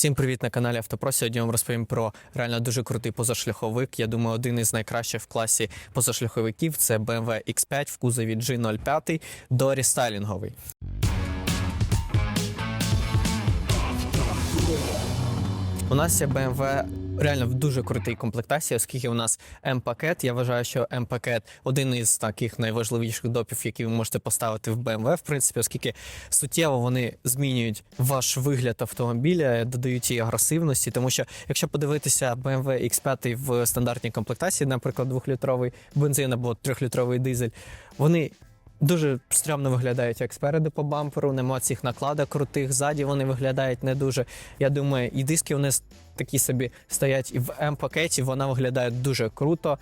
Всім привіт на каналі Автопро. Сьогодні вам розповім про реально дуже крутий позашляховик. Я думаю, один із найкращих в класі позашляховиків це BMW X5 в кузові G05 до рестайлінговий. У нас є BMW реально в дуже крутій комплектації, оскільки у нас М-пакет. Я вважаю, що М-пакет один із таких найважливіших допів, які ви можете поставити в BMW, в принципі, оскільки суттєво вони змінюють ваш вигляд автомобіля, додають їй агресивності. Тому що, якщо подивитися BMW X5 в стандартній комплектації, наприклад, двохлітровий бензин або трьохлітровий дизель, вони Дуже стрьомно виглядають як спереду по бамперу, нема цих накладок крутих, ззаді вони виглядають не дуже. Я думаю, і диски вони такі собі стоять і в М-пакеті, вона виглядає дуже круто.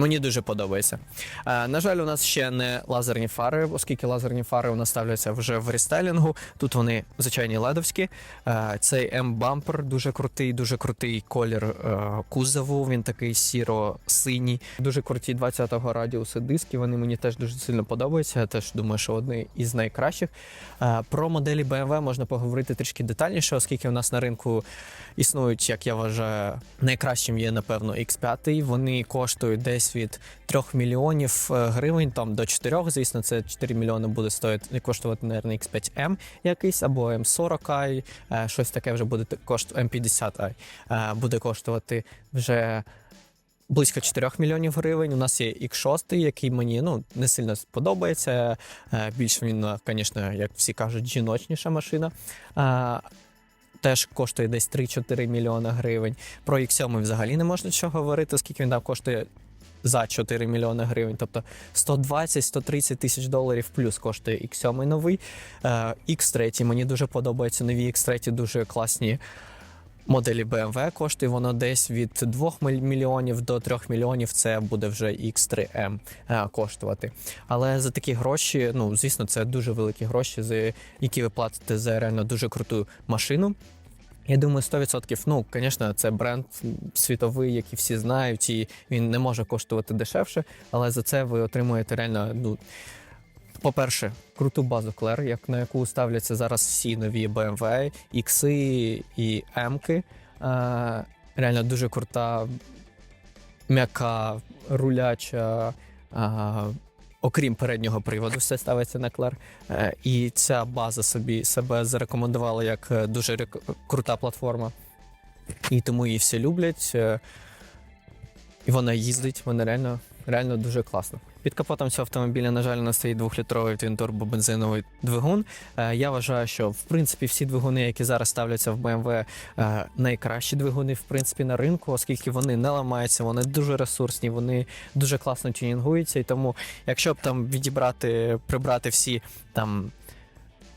Мені дуже подобається. Е, на жаль, у нас ще не лазерні фари, оскільки лазерні фари у нас ставляться вже в рестайлінгу. Тут вони звичайні ледовські. Е, цей М-бампер дуже крутий, дуже крутий колір е, кузову. Він такий сіро-синій. Дуже круті 20-го радіуси диски. Вони мені теж дуже сильно подобаються. Я теж думаю, що одні із найкращих. Про моделі BMW можна поговорити трішки детальніше, оскільки у нас на ринку існують, як я вважаю, найкращим є, напевно, X5. Вони коштують десь від 3 мільйонів е, гривень там до 4, звісно, це 4 мільйони буде стоїти, коштувати, мабуть, X5M якийсь або M40i, е, щось таке вже буде коштувати, M50i е, буде коштувати вже близько 4 мільйонів гривень. У нас є X6, який мені ну, не сильно сподобається. Більш він, звісно, як всі кажуть, жіночніша машина. Теж коштує десь 3-4 мільйони гривень. Про X7 взагалі не можна нічого говорити, оскільки він там коштує за 4 мільйони гривень. Тобто 120-130 тисяч доларів плюс коштує X7 новий. Е, X3 мені дуже подобається. Нові X3 дуже класні моделі BMW коштує воно десь від 2 мільйонів до 3 мільйонів. Це буде вже X3M е, коштувати. Але за такі гроші, ну звісно, це дуже великі гроші, за які ви платите за реально дуже круту машину. Я думаю, 100%. Ну, звісно, це бренд світовий, який всі знають, і він не може коштувати дешевше, але за це ви отримуєте реально. Ну, по-перше, круту базу Клер, як на яку ставляться зараз всі нові BMW, X і M-ки. Е, реально дуже крута, м'яка, руляча. е, Окрім переднього приводу, все ставиться на клер. Е, І ця база собі себе зарекомендувала як е, дуже крута платформа. І тому її всі люблять. е, І вона їздить, вона реально, реально дуже класно. Під капотом цього автомобіля, на жаль, нас стоїть двохлітровий твінтурбо бензиновий двигун. Е, Я вважаю, що в принципі всі двигуни, які зараз ставляться в BMW, е, найкращі двигуни в принципі на ринку, оскільки вони не ламаються, вони дуже ресурсні, вони дуже класно тюнінгуються. І тому, якщо б там відібрати, прибрати всі там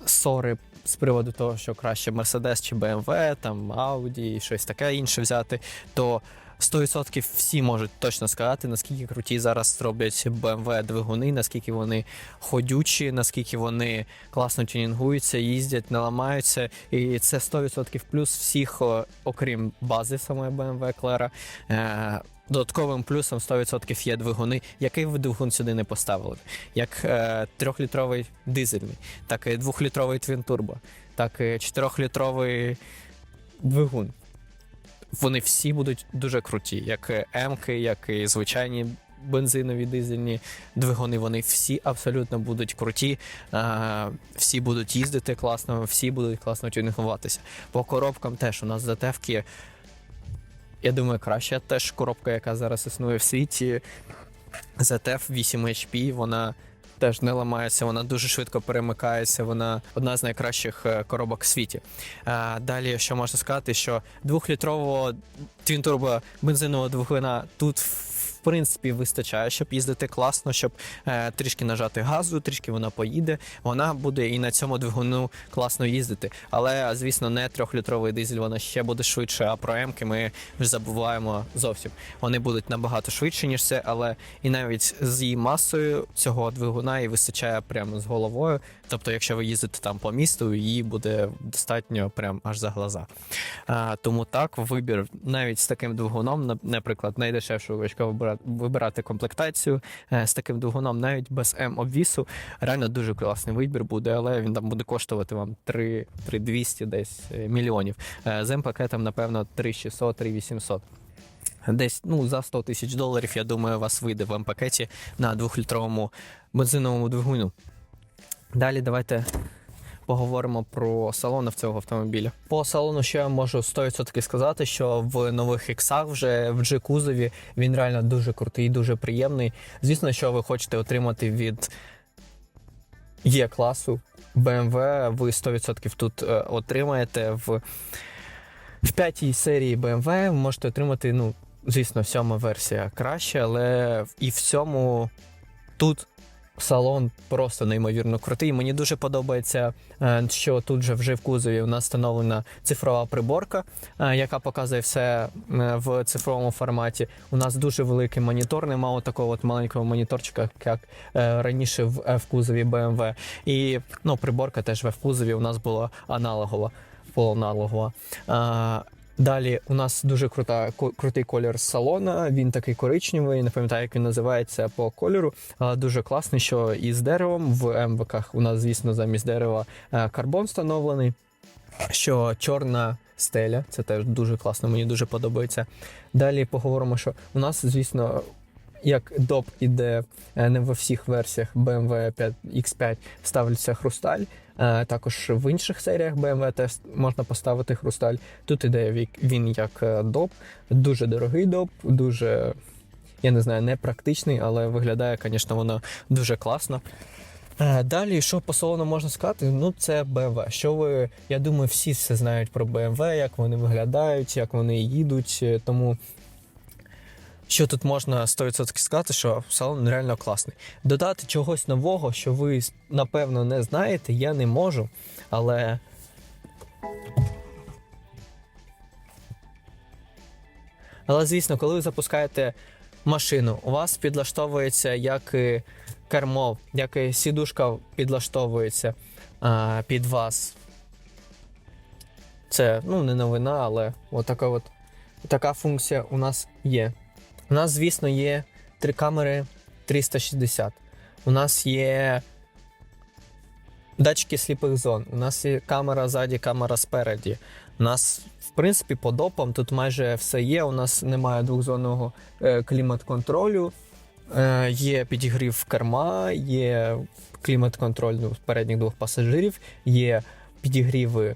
ссори з приводу того, що краще Mercedes чи BMW, там Audi і щось таке інше взяти, то 100% всі можуть точно сказати, наскільки круті зараз роблять BMW двигуни, наскільки вони ходючі, наскільки вони класно тюнінгуються, їздять, не ламаються. І це 100% плюс всіх, окрім бази самої BMW Клера. Е, Додатковим плюсом 100% є двигуни. Який ви двигун сюди не поставили? Як е, трьохлітровий дизельний, так і двохлітровий твінтурбо, так і чотирьохлітровий двигун. Вони всі будуть дуже круті, як і М-ки, як і звичайні бензинові дизельні двигуни. Вони всі абсолютно будуть круті, е, всі будуть їздити класно, всі будуть класно тюнінгуватися. По коробкам теж у нас затевки. Я думаю, краща теж коробка, яка зараз існує в світі. ZF 8 HP, вона теж не ламається, вона дуже швидко перемикається. Вона одна з найкращих е, коробок в світі. Е, Далі, що можна сказати, що двохлітрового твінтурбо бензинового двигуна тут. Принципі, вистачає, щоб їздити класно, щоб е, трішки нажати газу, трішки вона поїде. Вона буде і на цьому двигуну класно їздити. Але, звісно, не трьохлітровий дизель, вона ще буде швидше, а про М-ки ми вже забуваємо зовсім. Вони будуть набагато швидше, ніж це, але і навіть з її масою цього двигуна і вистачає прямо з головою Тобто, якщо ви їздите там по місту, її буде достатньо прям аж за глаза. А, тому так, вибір навіть з таким двигуном, наприклад, найдешевшу якщо вибирати, вибирати комплектацію е, з таким двигуном, навіть без М обвісу, реально дуже класний вибір буде, але він там буде коштувати вам 3, 3200 десь е, мільйонів. Е, З М-пакетом, напевно, 3600, 3800. Десь ну, за 100 тисяч доларів, я думаю, вас вийде в М-пакеті на 2-літровому бензиновому двигуну. Далі давайте поговоримо про салон цього автомобіля. По салону ще я можу 100% сказати, що в нових іксах вже в G-кузові він реально дуже крутий, дуже приємний. Звісно, що ви хочете отримати від Є-класу BMW, ви 100% тут е, отримаєте в, в п'ятій серії BMW ви можете отримати, ну, звісно, сьома версія краще, але і в цьому тут салон просто неймовірно крутий. Мені дуже подобається, е, що тут же вже в кузові у нас встановлена цифрова приборка, е, яка показує все е, в цифровому форматі. У нас дуже великий монітор, немає такого от маленького моніторчика, як раніше в кузові BMW. І ну, приборка теж в кузові у нас була аналогова, полуаналогова. Далі у нас дуже крута, крутий колір салона. Він такий коричневий, не пам'ятаю, як він називається по кольору. Дуже класний, що із деревом в МВК у нас, звісно, замість дерева е, карбон встановлений. Що чорна стеля, це теж дуже класно, мені дуже подобається. Далі поговоримо, що у нас, звісно, як доп іде е, не во всіх версіях BMW 5 X5 ставиться хрусталь. Е, Також в інших серіях BMW теж можна поставити хрусталь. Тут іде він як е, доп, дуже дорогий доп, дуже, я не знаю, непрактичний, але виглядає, звісно, воно дуже класно. Далі, що по салону можна сказати? Ну, це BMW. Що ви, я думаю, всі все знають про BMW, як вони виглядають, як вони їдуть. Тому що тут можна 100% сказати, що салон реально класний. Додати чогось нового, що ви напевно не знаєте, я не можу. Але Але, звісно, коли ви запускаєте машину, у вас підлаштовується як і кермо, як і сідушка підлаштовується а, під вас. Це ну, не новина, але отака от, така функція у нас є. У нас, звісно, є три камери 360. У нас є датчики сліпих зон. У нас є камера ззаді, камера спереді. У нас, в принципі, по допам тут майже все є. У нас немає двохзонного е, клімат-контролю. Е, є підігрів керма, є клімат-контроль ну, передніх двох пасажирів, є підігріви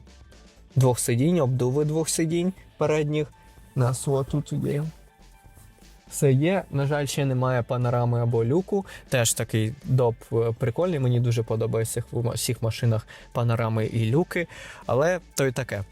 двох сидінь, обдуви двох сидінь передніх. Нас от тут є. Все є. На жаль, ще немає панорами або люку. Теж такий доп е, прикольний. Мені дуже подобається в всіх машинах панорами і люки, але то й таке.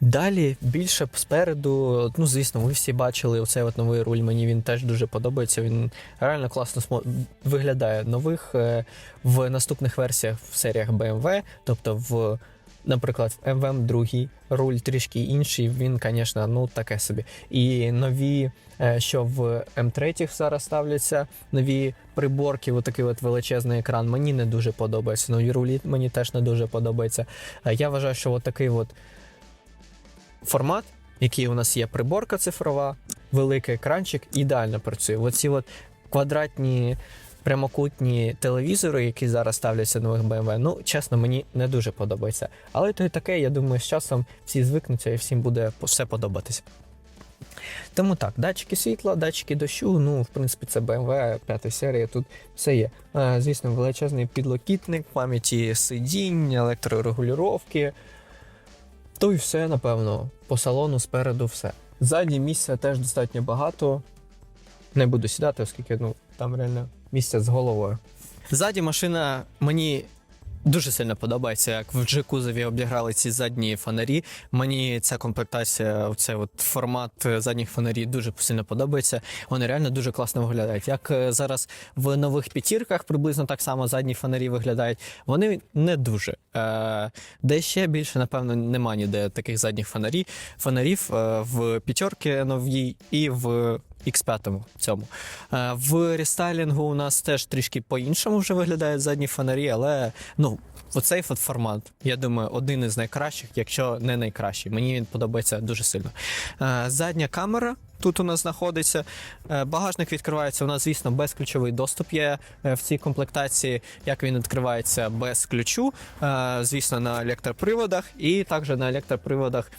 Далі більше спереду, ну звісно, ви всі бачили оцей от новий руль. Мені він теж дуже подобається. Він реально класно виглядає нових е, в наступних версіях в серіях BMW, тобто в. Наприклад, в MVM другий руль трішки інший, він, звісно, ну таке собі. І нові, е, що в М3 зараз ставляться, нові приборки, отакий от величезний екран. Мені не дуже подобається. Нові рулі мені теж не дуже подобається. Е, Я вважаю, що от такий от формат, який у нас є приборка цифрова, великий екранчик, ідеально працює. Оці от квадратні прямокутні телевізори, які зараз ставляться в нових BMW, ну чесно, мені не дуже подобається. Але то й таке, я думаю, з часом всі звикнуться і всім буде все подобатись. Тому так, датчики світла, датчики дощу, ну, в принципі, це BMW 5 серія, тут все є. Звісно, величезний підлокітник, пам'яті сидінь, електрорегулювання. То й все, напевно, по салону спереду все. Ззаді місця теж достатньо багато. Не буду сідати, оскільки ну, там реально місця з головою. Ззаді машина мені дуже сильно подобається, як в G-кузові обіграли ці задні фонарі. Мені ця комплектація, цей от формат задніх фонарів дуже сильно подобається. Вони реально дуже класно виглядають. Як е, зараз в нових п'ятірках приблизно так само задні фонарі виглядають. Вони не дуже. Е, Де ще більше, напевно, нема ніде таких задніх фонарів. Фонарів е, в п'ятерки новій і в X5 цьому. Е, В рестайлінгу у нас теж трішки по-іншому вже виглядають задні фонарі, але ну, оцей формат, я думаю, один із найкращих, якщо не найкращий. Мені він подобається дуже сильно. Е, Задня камера. Тут у нас знаходиться Е, багажник відкривається. У нас, звісно, безключовий доступ є в цій комплектації. Як він відкривається без ключу, звісно, на електроприводах, і також на електроприводах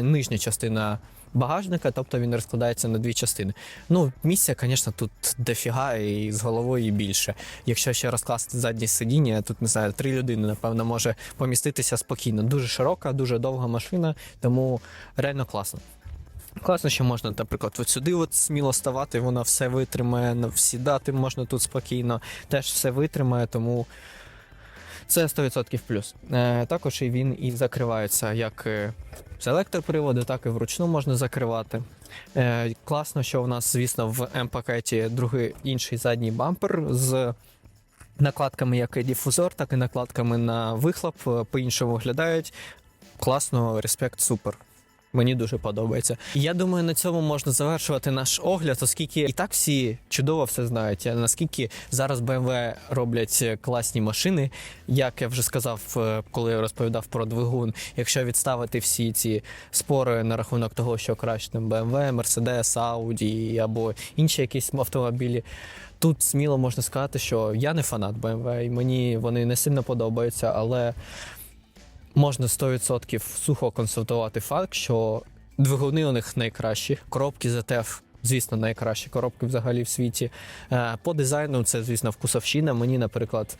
нижня частина багажника, тобто він розкладається на дві частини. Ну, місця, звісно, тут дофіга і з головою і більше. Якщо ще розкласти заднє сидіння, тут не знаю, три людини, напевно, може поміститися спокійно. Дуже широка, дуже довга машина, тому реально класно. Класно, що можна, наприклад, от сюди от сміло ставати, вона все витримає, на- сідати можна тут спокійно, теж все витримає, тому це 100% плюс. Е, також він і закривається як е, з електроприводу, так і вручну можна закривати. Е, класно, що у нас, звісно, в М-пакеті другий інший задній бампер з накладками як і дифузор, так і накладками на вихлоп. По-іншому виглядають. Класно, респект, супер. Мені дуже подобається. Я думаю, на цьому можна завершувати наш огляд, оскільки і так всі чудово все знають. Наскільки зараз BMW роблять класні машини, як я вже сказав, е, коли я розповідав про двигун. Якщо відставити всі ці спори на рахунок того, що краще там BMW, Mercedes, Audi або інші якісь автомобілі. Тут сміло можна сказати, що я не фанат BMW, і мені вони не сильно подобаються, але можна 100% сухо констатувати факт, що двигуни у них найкращі, коробки ZF, звісно, найкращі коробки взагалі в світі. Е, По дизайну це, звісно, вкусовщина. Мені, наприклад,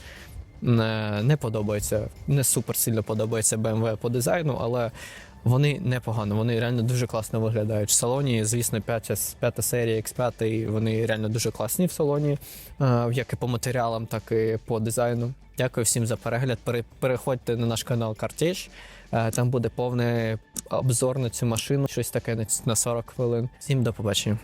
не, не подобається, не супер сильно подобається BMW по дизайну, але вони непогано, вони реально дуже класно виглядають. В салоні, звісно, п'ята, п'ята серія X5, вони реально дуже класні в салоні, е, як і по матеріалам, так і по дизайну. Дякую всім за перегляд. Переходьте на наш канал Картеж. Е, Там буде повний обзор на цю машину, щось таке на 40 хвилин. Всім до побачення.